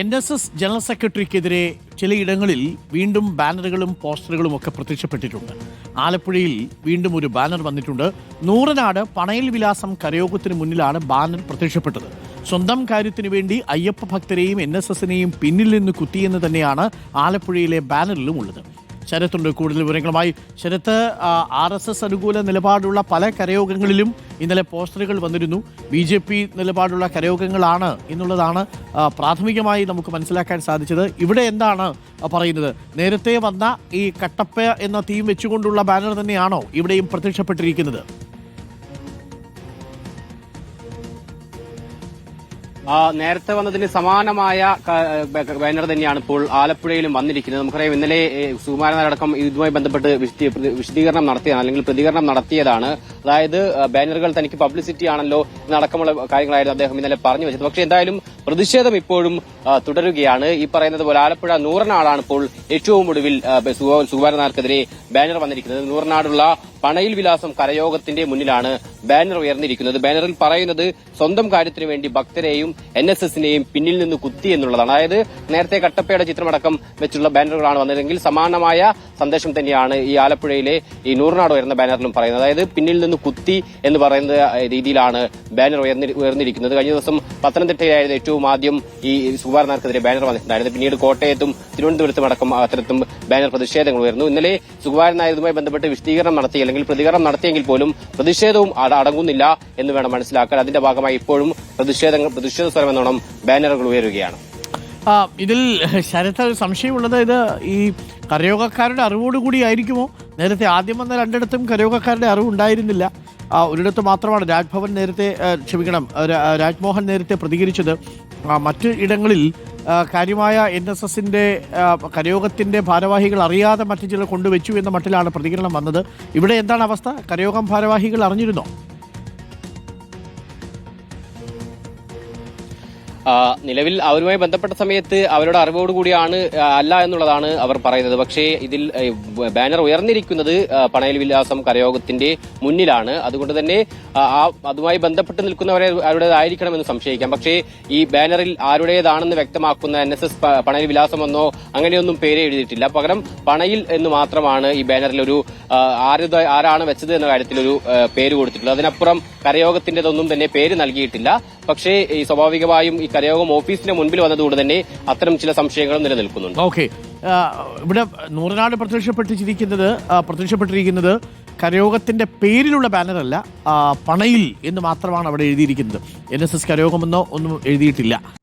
N S S general സെക്രട്ടറിക്കെതിരെ ചിലയിടങ്ങളിൽ വീണ്ടും ബാനറുകളും പോസ്റ്ററുകളും ഒക്കെ പ്രത്യക്ഷപ്പെട്ടിട്ടുണ്ട്. ആലപ്പുഴയിൽ വീണ്ടും ഒരു ബാനർ വന്നിട്ടുണ്ട്. നൂറനാട് പണയൽ വിലാസം കരയോഗത്തിന് മുന്നിലാണ് ബാനർ പ്രത്യക്ഷപ്പെട്ടത്. സ്വന്തം കാര്യത്തിനു വേണ്ടി അയ്യപ്പ ഭക്തരെയും എൻ എസ് എസിനെയും പിന്നിൽ നിന്ന് കുത്തിയെന്ന് തന്നെയാണ് ആലപ്പുഴയിലെ ബാനറിലും ഉള്ളത്. ശരത്തുണ്ട്. കൂടുതൽ വിവരങ്ങളുമായി ശരത്ത് ആർ എസ് എസ് അനുകൂല നിലപാടുള്ള പല കരയോഗങ്ങളിലും ഇന്നലെ പോസ്റ്ററുകൾ വന്നിരുന്നു. ബി ജെ പി നിലപാടുള്ള കരയോഗങ്ങളാണ് എന്നുള്ളതാണ് പ്രാഥമികമായി നമുക്ക് മനസ്സിലാക്കാൻ സാധിച്ചത്. ഇവിടെ എന്താണ് പറയുന്നത്? നേരത്തെ വന്ന ഈ കട്ടപ്പ എന്ന തീം വെച്ചുകൊണ്ടുള്ള ബാനർ തന്നെയാണോ ഇവിടെയും പ്രത്യക്ഷപ്പെട്ടിരിക്കുന്നത്? നേരത്തെ വന്നതിന് സമാനമായ ബാനർ തന്നെയാണ് ഇപ്പോൾ ആലപ്പുഴയിലും വന്നിരിക്കുന്നത്. നമുക്കറിയാം ഇന്നലെ സുകുമാരനടക്കം ഇതുമായി ബന്ധപ്പെട്ട് വിശദീകരണം നടത്തിയതാണ് അല്ലെങ്കിൽ പ്രതികരണം നടത്തിയതാണ്. അതായത് ബാനറുകൾ തനിക്ക് പബ്ലിസിറ്റി ആണല്ലോ എന്നടക്കമുള്ള കാര്യങ്ങളായിരുന്നു അദ്ദേഹം ഇന്നലെ പറഞ്ഞു വെച്ചത്. പക്ഷേ എന്തായാലും പ്രതിഷേധം ഇപ്പോഴും തുടരുകയാണ്. ഈ പറയുന്നത് പോലെ ആലപ്പുഴ നൂറനാടാണ് ഇപ്പോൾ ഏറ്റവും ഒടുവിൽ സുകുമാരനാർക്കെതിരെ ബാനർ വന്നിരിക്കുന്നത്. നൂറനാടുള്ള പണയിൽ വിലാസം കരയോഗത്തിന്റെ മുന്നിലാണ് ബാനർ ഉയർന്നിരിക്കുന്നത്. ബാനറിൽ പറയുന്നത് സ്വന്തം കാര്യത്തിനു വേണ്ടി ഭക്തരെയും എൻ എസ് എസിനെയും പിന്നിൽ നിന്ന് കുത്തി എന്നുള്ളതാണ്. അതായത് നേരത്തെ കട്ടപ്പയുടെ ചിത്രമടക്കം വെച്ചുള്ള ബാനറുകളാണ് വന്നതെങ്കിൽ സമാനമായ സന്ദേശം തന്നെയാണ് ഈ ആലപ്പുഴയിലെ ഈ നൂറിനാട് ഉയർന്ന ബാനറിലും പറയുന്നത്. അതായത് പിന്നിൽ നിന്ന് കുത്തി എന്ന് പറയുന്ന രീതിയിലാണ് ബാനർ ഉയർന്നിരിക്കുന്നത്. കഴിഞ്ഞ ദിവസം പത്തനംതിട്ടയിലായിരുന്നു ഏറ്റവും ആദ്യം ഈ സുകുമാരനാർക്കെതിരെ ബാനർ വന്നിട്ടുണ്ടായിരുന്നു പിന്നീട് കോട്ടയത്തും തിരുവനന്തപുരത്തും അടക്കം അത്തരത്തും ബാനർ പ്രതിഷേധങ്ങൾ ഉയർന്നു. ഇന്നലെ സുകുമാരനായതുമായി ബന്ധപ്പെട്ട് വിശദീകരണം നടത്തി അല്ലെങ്കിൽ പ്രതികരണം നടത്തിയെങ്കിൽ പോലും പ്രതിഷേധവും അട- അടങ്ങുന്നില്ല എന്ന് വേണം മനസ്സിലാക്കാൻ. അതിന്റെ ഭാഗമായി ഇപ്പോഴും പ്രതിഷേധങ്ങൾ പ്രതിഷേധ സ്വരം എന്നോണം ബാനറുകൾ ഉയരുകയാണ്. ഇതിൽ ശരത്ത് സംശയമുള്ളത് ഇത് ഈ കരയോഗക്കാരുടെ അറിവോടുകൂടി ആയിരിക്കുമോ? നേരത്തെ ആദ്യം വന്ന രണ്ടിടത്തും കരയോഗക്കാരുടെ അറിവുണ്ടായിരുന്നില്ല ഒരിടത്ത് മാത്രമാണ് രാജ്ഭവൻ നേരത്തെ ക്ഷമിക്കണം രാജ്മോഹൻ നേരത്തെ പ്രതികരിച്ചത്. മറ്റ് ഇടങ്ങളിൽ കാര്യമായ എൻ എസ് എസിന്റെ കരയോഗത്തിന്റെ ഭാരവാഹികൾ അറിയാതെ മറ്റു ചിലർ കൊണ്ടുവച്ചു എന്ന മട്ടിലാണ് പ്രതികരണം വന്നത്. ഇവിടെ എന്താണ് അവസ്ഥ? കരയോഗം ഭാരവാഹികൾ അറിഞ്ഞിരുന്നോ? നിലവിൽ അവരുമായി ബന്ധപ്പെട്ട സമയത്ത് അവരുടെ അറിവോടുകൂടിയാണ് കൂടിയാണ് അല്ല എന്നുള്ളതാണ് അവർ പറയുന്നത്. പക്ഷേ ഇതിൽ ബാനർ ഉയർന്നിരിക്കുന്നത് പണയൽ വിലാസം കരയോഗത്തിന്റെ മുന്നിലാണ്. അതുകൊണ്ട് തന്നെ അതുമായി ബന്ധപ്പെട്ട് നിൽക്കുന്നവരെ അവരുടേതായിരിക്കണമെന്ന് സംശയിക്കാം. പക്ഷേ ഈ ബാനറിൽ ആരുടേതാണെന്ന് വ്യക്തമാക്കുന്ന എൻ എസ് എസ് പണയൽ വിലാസമെന്നോ അങ്ങനെയൊന്നും പേര് എഴുതിയിട്ടില്ല. പകരം പണയിൽ എന്ന് മാത്രമാണ് ഈ ബാനറിൽ ഒരു ആരാണ് വെച്ചത് എന്ന കാര്യത്തിൽ ഒരു പേര് കൊടുത്തിട്ടുള്ളത്. അതിനപ്പുറം കരയോഗത്തിന്റേതൊന്നും തന്നെ പേര് നൽകിയിട്ടില്ല. പക്ഷേ ഈ സ്വാഭാവികമായും ഈ കരയോഗം ഓഫീസിന് മുൻപിൽ വന്നതുകൊണ്ട് തന്നെ അത്തരം ചില സംശയങ്ങളും നിലനിൽക്കുന്നുണ്ട്. ഓക്കെ. ഇവിടെ നൂറനാട് പ്രത്യക്ഷപ്പെട്ടിരിക്കുന്നത് പ്രത്യക്ഷപ്പെട്ടിരിക്കുന്നത് കരയോഗത്തിന്റെ പേരിലുള്ള ബാനറല്ല പണയിൽ എന്ന് മാത്രമാണ് അവിടെ എഴുതിയിരിക്കുന്നത്. എൻ എസ് എസ് കരയോഗമെന്നോ ഒന്നും എഴുതിയിട്ടില്ല.